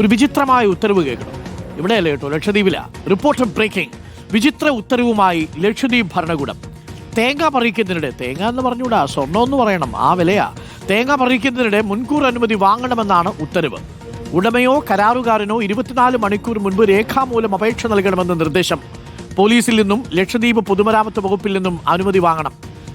ഒരു വിചിത്രമായ ഉത്തരവ് കേൾക്കണം. ഇവിടെയല്ല കേട്ടോ ലക്ഷദ്വീപില. Report breaking. വിചിത്ര ഉത്തരവുമായി ലക്ഷദ്വീപ് ഭരണകൂടം. തേങ്ങ പറിക്കുന്നതിനിടെ തേങ്ങ എന്ന് പറഞ്ഞുകൂടാ സ്വർണം എന്ന് പറയണം ആ വിലയാ. തേങ്ങ പറിക്കുന്നതിനിടെ മുൻകൂർ അനുമതി വാങ്ങണമെന്നാണ് ഉത്തരവ്. ഉടമയോ കരാറുകാരനോ ഇരുപത്തിനാല് മണിക്കൂർ മുൻപ് രേഖാമൂലം അപേക്ഷ നൽകണമെന്ന നിർദ്ദേശം. പോലീസിൽ നിന്നും ലക്ഷദ്വീപ് പൊതുമരാമത്ത് വകുപ്പിൽ നിന്നും അനുമതി വാങ്ങണം.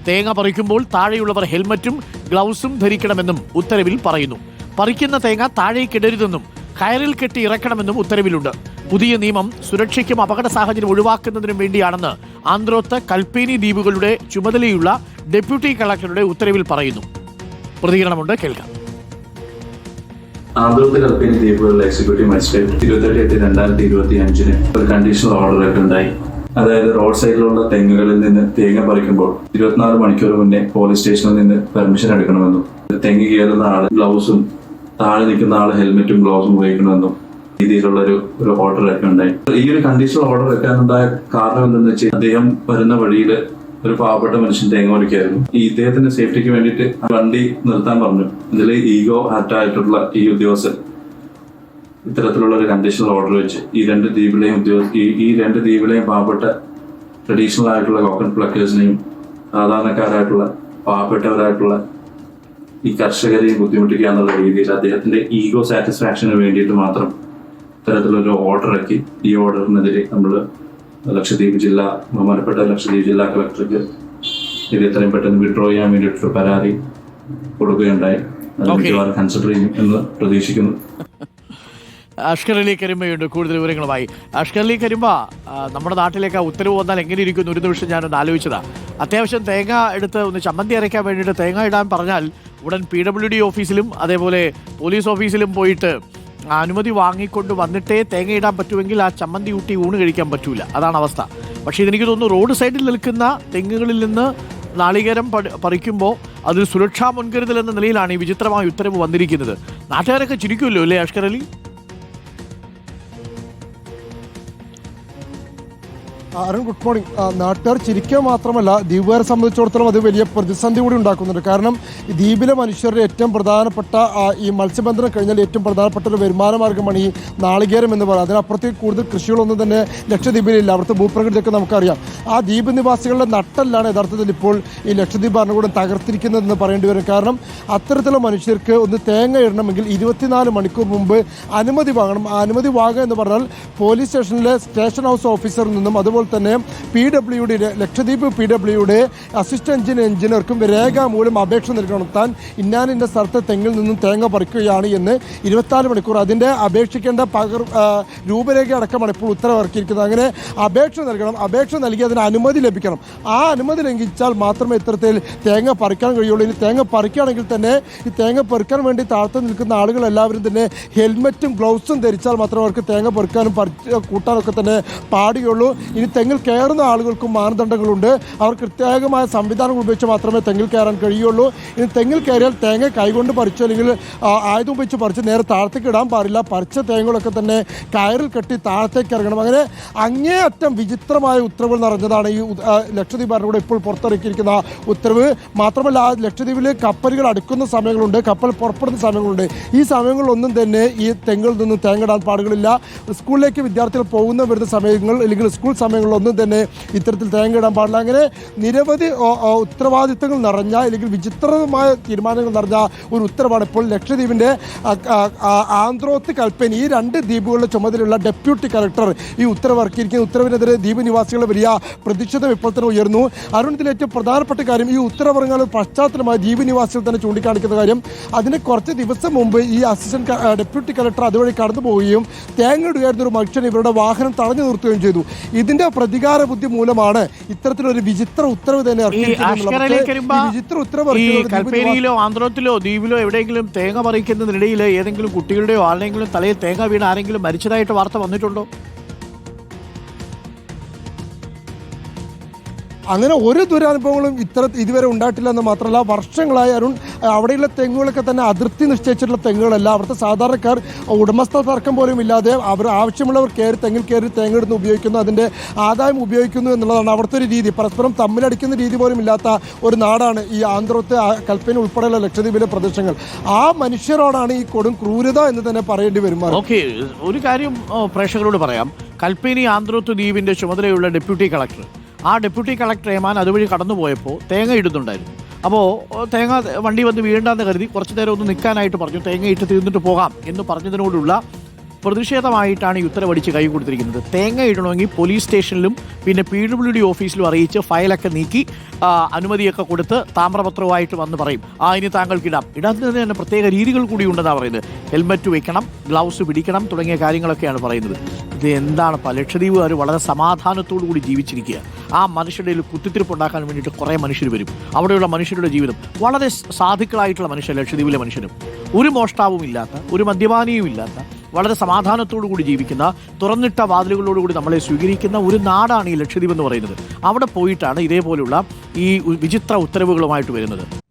തേങ്ങ പറിക്കുമ്പോൾ താഴെയുള്ളവർ ഹെൽമറ്റും ഗ്ലൗസും ധരിക്കണമെന്നും ഉത്തരവിൽ പറയുന്നു. പറിക്കുന്ന തേങ്ങ താഴേക്കിടരുതെന്നും കയറിൽ കെട്ടി ഇറക്കണമെന്നും ഉത്തരവിലുണ്ട്. പുതിയ നിയമം സുരക്ഷയ്ക്കും അപകട സാഹചര്യം ഒഴിവാക്കുന്നതിനും വേണ്ടിയാണെന്ന് ആന്ധ്രോത്ത് കൽപ്പേനി ദ്വീപുകളുടെ ചുമതലയുള്ള ഡെപ്യൂട്ടി കളക്ടറുടെ ഉത്തരവിൽ പറയുന്നു. പ്രതികരണമുണ്ട് കേൾക്കാം. ആന്ധ്രത്തിൽ കൽപ്പേനി ദ്വീപുകളിലെ എക്സിക്യൂട്ടീവ് മജിസ്ട്രേറ്റ് ഇരുപത്തെട്ട് എട്ട് രണ്ടായിരത്തി ഇരുപത്തി അഞ്ചിന് ഒരു കണ്ടീഷണൽ ഓർഡർ ഒക്കെ ഉണ്ടായി. അതായത് റോഡ് സൈഡിലുള്ള തെങ്ങുകളിൽ നിന്ന് തേങ്ങ പറിക്കുമ്പോൾ ഇരുപത്തിനാല് മണിക്കൂർ മുന്നേ പോലീസ് സ്റ്റേഷനിൽ നിന്ന് പെർമിഷൻ എടുക്കണമെന്നും. തെങ്ങ് കയറുന്ന ആൾ ഗ്ലൗസും താഴെ നിൽക്കുന്ന ആൾ ഹെൽമെറ്റും ഗ്ലൗസും ഉപയോഗിക്കണമെന്നും രീതിയിലുള്ള ഒരു ഒരു ഒക്കെ ഉണ്ടായി. ഈ ഒരു കണ്ടീഷണൽ ഓർഡർ വെക്കാനുണ്ടായ കാരണം എന്തെന്ന് വെച്ചാൽ അദ്ദേഹം വരുന്ന വഴിയിൽ ഒരു പാവപ്പെട്ട മനുഷ്യൻ തേങ്ങ വലിക്കായിരുന്നു. ഈ ഇദ്ദേഹത്തിന്റെ സേഫ്റ്റിക്ക് വേണ്ടിയിട്ട് വണ്ടി നിർത്താൻ പറഞ്ഞു. ഇതിൽ ഈഗോ ആയിട്ടുള്ള ഈ ഉദ്യോഗസ്ഥൻ ഇത്തരത്തിലുള്ള ഒരു കണ്ടീഷണൽ ഓർഡർ വെച്ച് ഈ രണ്ട് ദ്വീപിലെയും ഉദ്യോഗ ഈ ഈ രണ്ട് ദ്വീപിലെയും പാവപ്പെട്ട ട്രഡീഷണൽ ആയിട്ടുള്ള കോക്കൺ പ്ലക്കേഴ്സിനെയും സാധാരണക്കാരായിട്ടുള്ള പാവപ്പെട്ടവരായിട്ടുള്ള ഈ കർഷകരെയും ബുദ്ധിമുട്ടിക്കുക എന്നുള്ള രീതിയിൽ അദ്ദേഹത്തിന്റെ ഈഗോ സാറ്റിസ്ഫാക്ഷന് വേണ്ടിയിട്ട് മാത്രം ഇത്തരത്തിലൊരു ഓർഡർ ഇറക്കി. ഈ ഓർഡറിനെതിരെ നമ്മൾ ലക്ഷദ്വീപ് ജില്ല ബഹുമാനപ്പെട്ട ലക്ഷദ്വീപ് ജില്ലാ കളക്ടർക്ക് ഇത് എത്രയും പെട്ടെന്ന് വിഡ്രോ ചെയ്യാൻ വേണ്ടിയിട്ടൊരു പരാതി കൊടുക്കുകയുണ്ടായി. മിക്കവാറും കൺസിഡർ ചെയ്യും എന്ന് പ്രതീക്ഷിക്കുന്നു. അഷ്കർ അലി കരിമ്പയുണ്ട് കൂടുതൽ വിവരങ്ങളുമായി. അഷ്കർ അലി കരിമ്പ നമ്മുടെ നാട്ടിലേക്ക് ഉത്തരവ് വന്നാൽ എങ്ങനെ ഇരിക്കുന്നു? ഒരു നിമിഷം ഞാനൊന്ന് ആലോചിച്ചതാണ് അത്യാവശ്യം തേങ്ങ എടുത്ത് ഒന്ന് ചമ്മന്തി അരയ്ക്കാൻ വേണ്ടിയിട്ട് തേങ്ങ ഇടാൻ പറഞ്ഞാൽ ഉടൻ പി ഡബ്ല്യു ഡി ഓഫീസിലും അതേപോലെ പോലീസ് ഓഫീസിലും പോയിട്ട് അനുമതി വാങ്ങിക്കൊണ്ട് വന്നിട്ടേ ഇടാൻ പറ്റുമെങ്കിൽ ആ ചമ്മന്തി ഊട്ടി ഊണ് കഴിക്കാൻ പറ്റൂല. അതാണ് അവസ്ഥ. പക്ഷേ ഇതെനിക്ക് തോന്നുന്നു റോഡ് സൈഡിൽ നിൽക്കുന്ന തെങ്ങുകളിൽ നിന്ന് നാളികേരം പറിക്കുമ്പോൾ അതൊരു സുരക്ഷാ മുൻകരുതൽ എന്ന നിലയിലാണ് ഈ വിചിത്രമായ ഉത്തരവ് വന്നിരിക്കുന്നത്. നാട്ടുകാരൊക്കെ ചിരിക്കുമല്ലോ അല്ലേ അഷ്കർ അലി? അരുൺ ഗുഡ് മോർണിംഗ് നാട്ടുകാർ ചിരിക്കുക മാത്രമല്ല ദ്വീപുകാരെ സംബന്ധിച്ചിടത്തോളം അത് വലിയ പ്രതിസന്ധി കൂടി ഉണ്ടാക്കുന്നുണ്ട്. കാരണം ദ്വീപിലെ മനുഷ്യരുടെ ഏറ്റവും പ്രധാനപ്പെട്ട ഈ മത്സ്യബന്ധനം കഴിഞ്ഞാൽ ഏറ്റവും പ്രധാനപ്പെട്ട ഒരു വരുമാന മാർഗമാണ് ഈ നാളികേരം എന്ന് പറയുന്നത്. അതിനപ്പുറത്തേക്ക് കൂടുതൽ കൃഷികളൊന്നും തന്നെ ലക്ഷദ്വീപിലില്ല. അവിടുത്തെ ഭൂപ്രകൃതിയൊക്കെ നമുക്കറിയാം. ആ ദ്വീപ് നിവാസികളുടെ നട്ടല്ലാണ് യഥാർത്ഥത്തിൽ ഇപ്പോൾ ഈ ലക്ഷദ്വീപ് ഭരണകൂടം തകർത്തിരിക്കുന്നതെന്ന് പറയേണ്ടി വരും. കാരണം അത്തരത്തിലുള്ള മനുഷ്യർക്ക് ഒന്ന് തേങ്ങ ഇടണമെങ്കിൽ ഇരുപത്തിനാല് മണിക്കൂർ മുമ്പ് അനുമതി വാങ്ങണം. ആ അനുമതി വാങ്ങുക എന്ന് പറഞ്ഞാൽ പോലീസ് സ്റ്റേഷനിലെ സ്റ്റേഷൻ ഹൗസ് ഓഫീസറിൽ നിന്നും അതുപോലെ തന്നെ പി ഡബ്ല്യുടെ ലക്ഷദ്വീപ് പി ഡബ്ല്യുടെ അസിസ്റ്റന്റ് എഞ്ചിനീയർക്കും രേഖാമൂലം അപേക്ഷ നൽകണം താൻ ഇന്നാനിന്റെ സ്ഥലത്തെ തെങ്ങിൽ നിന്നും തേങ്ങ പറിക്കുകയാണ് എന്ന് ഇരുപത്തിനാല് മണിക്കൂർ അതിന്റെ അപേക്ഷിക്കേണ്ട പകർ രൂപരേഖ അടക്കമാണ് ഇപ്പോൾ ഉത്തരവിറക്കിയിരിക്കുന്നത്. അങ്ങനെ അപേക്ഷ നൽകണം അപേക്ഷ നൽകി അതിന് അനുമതി ലഭിക്കണം. ആ അനുമതി ലംഘിച്ചാൽ മാത്രമേ ഇത്തരത്തിൽ തേങ്ങ പറിക്കാൻ കഴിയുള്ളൂ. ഇനി തേങ്ങ പറിക്കുകയാണെങ്കിൽ തന്നെ ഈ തേങ്ങ പെറുക്കാൻ വേണ്ടി താഴ്ത്തു നിൽക്കുന്ന ആളുകൾ എല്ലാവരും തന്നെ ഹെൽമറ്റും ഗ്ലൗസും ധരിച്ചാൽ മാത്രമേ അവർക്ക് തേങ്ങ പെറുക്കാനും പറിച്ച് കൂട്ടാനൊക്കെ തന്നെ പാടുകയുള്ളൂ. ഇനി തെങ്ങിൽ കയറുന്ന ആളുകൾക്കും മാനദണ്ഡങ്ങളുണ്ട്. അവർ പ്രത്യേകമായ സംവിധാനങ്ങൾ ഉപയോഗിച്ച് മാത്രമേ തെങ്ങിൽ കയറാൻ കഴിയുള്ളൂ. ഇനി തെങ്ങിൽ കയറിയാൽ തേങ്ങ കൈകൊണ്ട് പറിച്ചു അല്ലെങ്കിൽ ആയുധം ഉപയോഗിച്ച് പറിച്ച് നേരെ താഴത്തേക്ക് ഇടാൻ പാടില്ല. പറിച്ച തേങ്ങകളൊക്കെ തന്നെ കയറിൽ കെട്ടി താഴത്തേക്ക് ഇറങ്ങണം. അങ്ങനെ അങ്ങേയറ്റം വിചിത്രമായ ഉത്തരവുകൾ നിറഞ്ഞതാണ് ഈ ലക്ഷദ്വീപ് ഭരണകൂടം ഇപ്പോൾ പുറത്തിറക്കിയിരിക്കുന്ന ഉത്തരവ്. മാത്രമല്ല ആ ലക്ഷദ്വീപിൽ കപ്പലുകൾ അടുക്കുന്ന സമയങ്ങളുണ്ട്. കപ്പൽ പുറപ്പെടുന്ന സമയങ്ങളുണ്ട്. ഈ സമയങ്ങളിലൊന്നും തന്നെ ഈ തെങ്ങിൽ നിന്നും തേങ്ങിടാൻ പാടുകളില്ല. സ്കൂളിലേക്ക് വിദ്യാർത്ഥികൾ പോകുന്ന വരുന്ന സമയങ്ങൾ അല്ലെങ്കിൽ സ്കൂൾ സമയങ്ങളിലൊന്നും തന്നെ ഇത്തരത്തിൽ തേങ്ങയിടാൻ പാടില്ല. അങ്ങനെ നിരവധി ഉത്തരവാദിത്തങ്ങൾ നിറഞ്ഞ അല്ലെങ്കിൽ വിചിത്രമായ തീരുമാനങ്ങൾ നിറഞ്ഞ ഒരു ഉത്തരവാണ് ഇപ്പോൾ ലക്ഷദ്വീപിന്റെ ആന്ത്രോത്ത് കൽപ്പനി. ഈ രണ്ട് ദ്വീപുകളുടെ ചുമതലയുള്ള ഡെപ്യൂട്ടി കലക്ടർ ഈ ഉത്തരവ് ഇറക്കിയിരിക്കുന്ന ഉത്തരവിനെതിരെ ദ്വീപ് നിവാസികളുടെ വലിയ പ്രതിഷേധം ഇപ്പോൾ തന്നെ ഉയർന്നു. അരുണത്തിലെ ഇതിൽ ഏറ്റവും പ്രധാനപ്പെട്ട കാര്യം ഈ ഉത്തരവിറങ്ങൾ പശ്ചാത്തലമായി ദ്വീപ് നിവാസികൾ തന്നെ ചൂണ്ടിക്കാണിക്കുന്ന കാര്യം. അതിന് കുറച്ച് ദിവസം മുമ്പ് ഈ അസിസ്റ്റന്റ് ഡെപ്യൂട്ടി കലക്ടർ അതുവഴി കടന്നു പോവുകയും തേങ്ങ ഇടുകയായിരുന്ന ഒരു മനുഷ്യൻ ഇവരുടെ വാഹനം തടഞ്ഞു നിർത്തുകയും ചെയ്തു. ഇതിന്റെ പ്രതികാര ബുദ്ധി മൂലമാണ് ഇത്തരത്തിലൊരു വിചിത്ര ഉത്തരവ് തന്നെ വിചിത്ര ഉത്തരവ് കൽപ്പേരിയിലോ ആന്ധ്രത്തിലോ ദ്വീപിലോ എവിടെയെങ്കിലും തേങ്ങ പറിക്കുന്നതിനിടയിൽ ഏതെങ്കിലും കുട്ടികളുടെയോ ആരുടെയെങ്കിലും തലയിൽ തേങ്ങ വീണ് ആരെങ്കിലും മരിച്ചതായിട്ട് വാർത്ത വന്നിട്ടുണ്ടോ? അങ്ങനെ ഒരു ദുരനുഭവങ്ങളും ഇത്ര ഇതുവരെ ഉണ്ടായിട്ടില്ല എന്ന് മാത്രമല്ല വർഷങ്ങളായി അരുൺ അവിടെയുള്ള തെങ്ങുകളൊക്കെ തന്നെ അതിർത്തി നിശ്ചയിച്ചിട്ടുള്ള തെങ്ങുകളല്ല. അവിടുത്തെ സാധാരണക്കാർ ഉടമസ്ഥ തർക്കം പോലും ഇല്ലാതെ അവർ ആവശ്യമുള്ളവർ കയറി തെങ്ങിൽ കയറി തേങ്ങ എടുത്ത് ഉപയോഗിക്കുന്നു അതിന്റെ ആദായം ഉപയോഗിക്കുന്നു എന്നുള്ളതാണ് അവിടുത്തെ ഒരു രീതി. പരസ്പരം തമ്മിലടിക്കുന്ന രീതി പോലും ഇല്ലാത്ത ഒരു നാടാണ് ഈ ആന്ധ്രത്തെ കൽപ്പന ഉൾപ്പെടെയുള്ള ലക്ഷദ്വീപിലെ പ്രദേശങ്ങൾ. ആ മനുഷ്യരോടാണ് ഈ കൊടും ക്രൂരത എന്ന് തന്നെ പറയേണ്ടി വരും ഓക്കെ ഒരു കാര്യം പ്രേക്ഷകരോട് പറയാം. കൽപ്പേനി ആന്ധ്രോത്ത് ദ്വീപിന്റെ ചുമതലയുള്ള ഡെപ്യൂട്ടി കളക്ടർ. ആ ഡെപ്യൂട്ടി കളക്ടർ ഏമാൻ അതുവഴി കടന്നുപോയപ്പോൾ തേങ്ങ ഇടുന്നുണ്ടായിരുന്നു. അപ്പോൾ തേങ്ങ വണ്ടി വന്ന് വീണ്ടെന്ന് കരുതി കുറച്ച് നേരം ഒന്ന് നിൽക്കാനായിട്ട് പറഞ്ഞു തേങ്ങ ഇട്ട് തീർന്നിട്ട് പോകാം എന്ന് പറഞ്ഞതിനോടുള്ള പ്രതിഷേധമായിട്ടാണ് ഈ ഉത്തരവടിച്ച് കൈ കൊടുത്തിരിക്കുന്നത്. തേങ്ങ ഇടണമെങ്കിൽ പോലീസ് സ്റ്റേഷനിലും പിന്നെ പി ഡബ്ല്യു ഡി ഓഫീസിലും അറിയിച്ച് ഫയലൊക്കെ നീക്കി അനുമതിയൊക്കെ കൊടുത്ത് താമ്രപത്രവുമായിട്ട് വന്ന് പറയും. ആ ഇനി താങ്കൾക്ക് ഇടാം. ഇടാത്തതിന് തന്നെ പ്രത്യേക രീതികൾ കൂടി ഉണ്ടെന്നാണ് പറയുന്നത്. ഹെൽമറ്റ് വെക്കണം ഗ്ലൗസ് പിടിക്കണം തുടങ്ങിയ കാര്യങ്ങളൊക്കെയാണ് പറയുന്നത്. ഇത് എന്താണ് ലക്ഷദ്വീപുകാർ വളരെ സമാധാനത്തോടു കൂടി ജീവിച്ചിരിക്കുക. ആ മനുഷ്യരുടെ കുത്തിത്തിരിപ്പ് ഉണ്ടാക്കാൻ വേണ്ടിയിട്ട് കുറേ മനുഷ്യർ വരും. അവിടെയുള്ള മനുഷ്യരുടെ ജീവിതം വളരെ സാധുക്കളായിട്ടുള്ള മനുഷ്യർ ലക്ഷദ്വീപിലെ മനുഷ്യരും. ഒരു മോഷ്ടാവും ഇല്ലാത്ത ഒരു മദ്യപാനിയും ഇല്ലാത്ത വളരെ സമാധാനത്തോടു കൂടി ജീവിക്കുന്ന തുറന്നിട്ട വാതിലുകളോടുകൂടി നമ്മളെ സ്വീകരിക്കുന്ന ഒരു നാടാണ് ഈ ലക്ഷദ്വീപ് എന്ന് പറയുന്നത്. അവിടെ പോയിട്ടാണ് ഇതേപോലുള്ള ഈ വിചിത്ര ഉത്തരവുകളുമായിട്ട് വരുന്നത്.